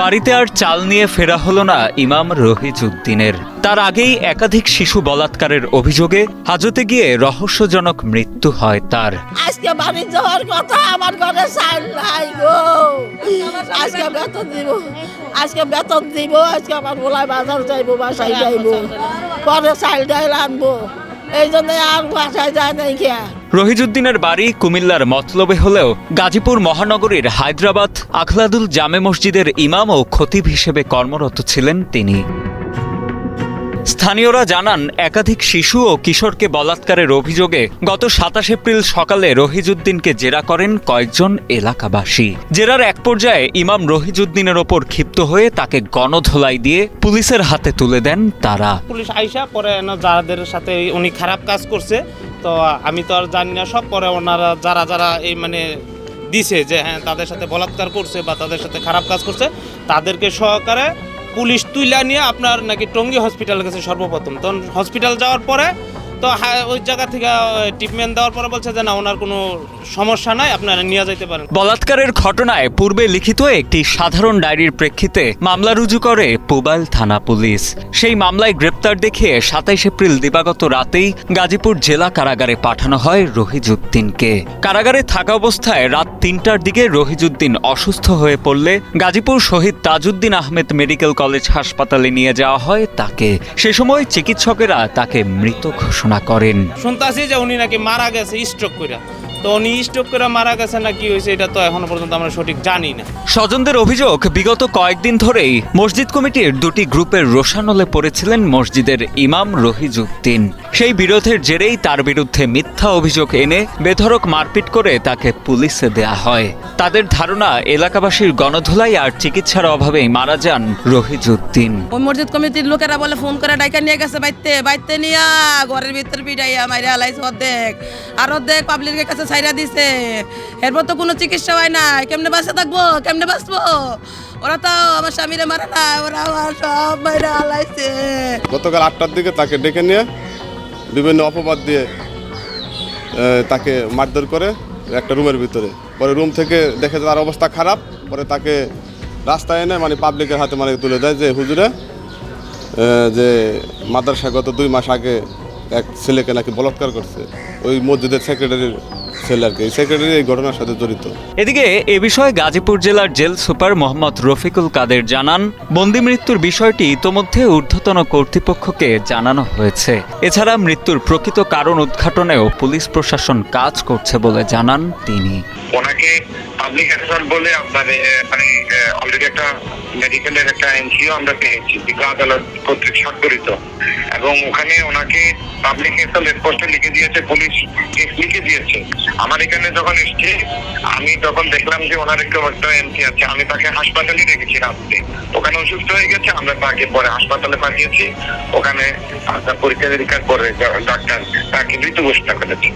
বাড়িতে আর চাল নিয়ে ফেরা হলো না ইমাম রহিজউদ্দিনের। তার আগেই একাধিক শিশু বলাৎকারের অভিযোগে হাজতে গিয়ে রহস্যজনক মৃত্যু হয় তার। আজকে বাড়ি যাওয়ার কথা আমার ঘরে চাল নাই গো। আজকে বেতন দিব, আজকে বেতন দিব, আজকে আমার বলায় বাজার যাইবো, বাসায় যাইবো। পরে চাল ডাইল আনব। এই রহিজউদ্দিনের বাড়ি কুমিল্লার মতলবে হলেও গাজীপুর মহানগরীর হায়দ্রাবাদ, আখলাদুল জামে মসজিদের ইমাম ও খতিব হিসেবে কর্মরত ছিলেন তিনি। স্থানীয়রা জানান, একাধিক শিশু ও কিশোরকে বলাৎকারের অভিযোগে গত সাতাশ এপ্রিল সকালে রহিজুদ্দিনকে জেরা করেন কয়েকজন এলাকাবাসী। জেরার এক পর্যায়ে ইমাম রহিজুদ্দিনের ওপর ক্ষিপ্ত হয়ে তাকে গণধোলাই দিয়ে পুলিশের হাতে তুলে দেন তারা। পুলিশ আইসা পরে যাদের সাথে উনি খারাপ কাজ করছে, তো আমি তো আর জানি না, সব পরে ওনারা যারা যারা এই মানে দিছে যে হ্যাঁ তাদের সাথে বলাৎকার করছে বা তাদের সাথে খারাপ কাজ করছে, তাদেরকে সহকারে পুলিশ তুইলা নিয়ে আপনার নাকি টঙ্গী হসপিটাল গেছে সর্বপ্রথম। তখন হসপিটাল যাওয়ার পরে তো ওই জায়গা থেকে ট্রিটমেন্ট দেওয়ার পরে বলছে যে না, ওনার কোনো সমস্যা নাই, আপনারা নিয়ে যাইতে পারেন। বলাৎকারের ঘটনায় পূর্বে লিখিত একটি সাধারণ ডায়েরির প্রেক্ষিতে মামলা রুজু করে পুবাইল থানা পুলিশ। সেই মামলায় গ্রেপ্তার দেখিয়ে সাতাইশ এপ্রিল দিবাগত রাতেই গাজীপুর জেলা কারাগারে পাঠানো হয় রহিজুদ্দিনকে। কারাগারে থাকা অবস্থায় রাত তিনটার দিকে রহিজুদ্দিন অসুস্থ হয়ে পড়লে গাজীপুর শহীদ তাজউদ্দিন আহমেদ মেডিকেল কলেজ হাসপাতালে নিয়ে যাওয়া হয় তাকে। সে সময় চিকিৎসকেরা তাকে মৃত ঘোষণা করেন। শুনতাছি যে উনি নাকি মারা গেছে স্ট্রোক করে তো উনি স্ট্রোক করে মারা গেছে না কি হয়েছে এটা তো এখনও পর্যন্ত আমরা সঠিক জানি না। স্বজনদের অভিযোগ বিগত কয়েকদিন ধরেই মসজিদ কমিটির দুটি গ্রুপের রোশানলে পড়েছিলেন মসজিদের ইমাম রহিজউদ্দিন। সেই বিরোধের জেরেই তার বিরুদ্ধে মিথ্যা অভিযোগ এনে বেধড়ক মারপিট করে তাকে পুলিশে দেয়া হয়। তাদের ধারণা এলাকাবাসীর গণধোলাই আর চিকিৎসার অভাবেই মারা যান রহিজউদ্দিন ওই মসজিদ কমিটির লোকেরা বলে ফোন করে ডাইকা নিয়ে গেছে বাইতে বাইতে নিয়া ঘরের ভিতর পিটাইয়া মাইরা হালাইছে অর্ধেক। আর অর্ধেক পাবলিকের কাছে ছাইরা দিছে। এরপর তো কোনো চিকিৎসা হয় না কেমনে বাঁচে থাকব? কেমনে বাঁচবো? ওরা তো আমার স্বামীরে মারে না ওরা আমার সব মাইরা হালাইছে গতকাল আটটার দিকে তাকে ডেকে নিয়ে বিভিন্ন অপবাদ দিয়ে তাকে মারধর করে একটা রুমের ভিতরে। পরে রুম থেকে দেখে তার অবস্থা খারাপ, পরে তাকে রাস্তায় এনে মানে পাবলিকের হাতে মানে তুলে দেয় যে, হুজুরে যে মাদ্রাসা গত দুই মাস আগে এক ছেলেকে নাকি বলৎকার করছে। ওই মসজিদের সেক্রেটারির ছেলে আর কি। সেক্রেটারি এই ঘটনার সাথে জড়িত। এদিকে এ বিষয়ে গাজীপুর জেলার জেল সুপার মোহাম্মদ রফিকুল কাদের জানান বন্দি মৃত্যুর বিষয়টি ইতোমধ্যে ঊর্ধ্বতন কর্তৃপক্ষকে জানানো হয়েছে। এছাড়া মৃত্যুর প্রকৃত কারণ উদ্ঘাটনেও পুলিশ প্রশাসন কাজ করছে বলে জানান তিনি। ওনাকে পাবলিক অ্যাসেসর বলে আপনার মানে অলরেডি একটা মেডিকেলের একটা এনজিও আমরা পেয়েছি, বিজ্ঞ আদালত কর্তৃক স্বাক্ষরিত। এবং ওখানে ওনাকে পাবলিক অ্যাসেসর স্পষ্ট লিখে দিয়েছে, পুলিশ কেস লিখে দিয়েছে। আমার এখানে যখন এসছে, আমি তখন দেখলাম যে ওনার একটু একটা এমসি আছে, আমি তাকে হাসপাতালে রেখেছি রাত্রে। ওখানে অসুস্থ হয়ে গেছে, আমরা তাকে পরে হাসপাতালে পাঠিয়েছি। ওখানে পরীক্ষা নিরীক্ষার পরে ডাক্তার তাকে মৃত্যু ঘোষণা করেছে।